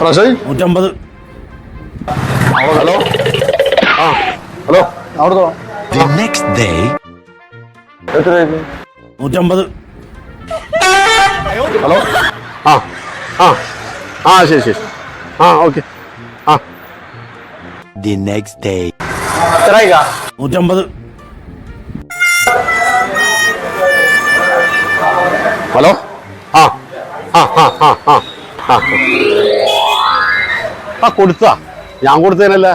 ഫ്രഷായി നൂറ്റമ്പത്. ഹലോ? ആ ഹലോ? അവിടെ The next day, എത്രയായിരുന്നു നൂറ്റമ്പത്. ഹലോ? ആ ആ ആ ശരി ശരി. ആ ഓക്കെ. ആ. ദി നെക്സ്റ്റ് ഡേ എത്രയായിക്കാ? നൂറ്റമ്പത്. ഹലോ? ആ ആ ആ ആ ആ ആ. ആ കൊടുത്താ. ഞാൻ കൊടുത്തേനല്ല.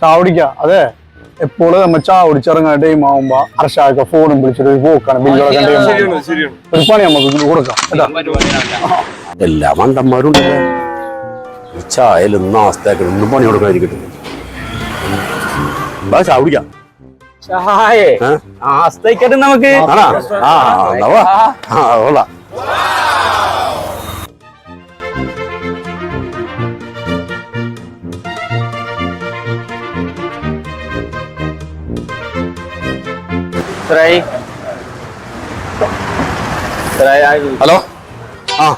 ചാവടിക്ക അതെ. എപ്പോഴും നമ്മ ചാവടിച്ചിറങ്ങാൻ ടൈം ആവുമ്പോ അർഷാക്ക ഫോണും വിളിച്ചിട്ട് ഒരു പോക്കാണ് ബില്ലൊക്കെ ഒരു പണി നമുക്ക് കൊടുക്കാം. എല്ലാ മണ്ടന്മാരും ചായലൊന്നും ഒന്നും പണി കൊടുക്കാതിരിക്കട്ടെ. ബാ ആസ്തയ്ക്കട്ടെ നമുക്ക്. ഹലോ? ആ.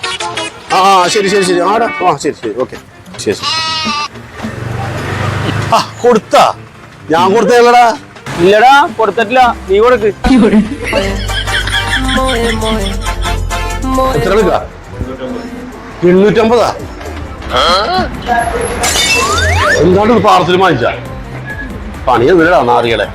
ആ ശരി ശരി ശരി. ആടാ. ആ ശരി ശരി. ഓക്കെ. ശരി ശരി. ആ കൊടുത്താ. ഞാൻ കൊടുത്തേലടാ ഇല്ലടാ കൊടുത്തിട്ടില്ല. നീ കൊടുക്ക്. എണ്ണൂറ്റമ്പതാ എന്താണ് പാർസൽ വാങ്ങിച്ച? പണി എന്തിനാ നാറികളെ.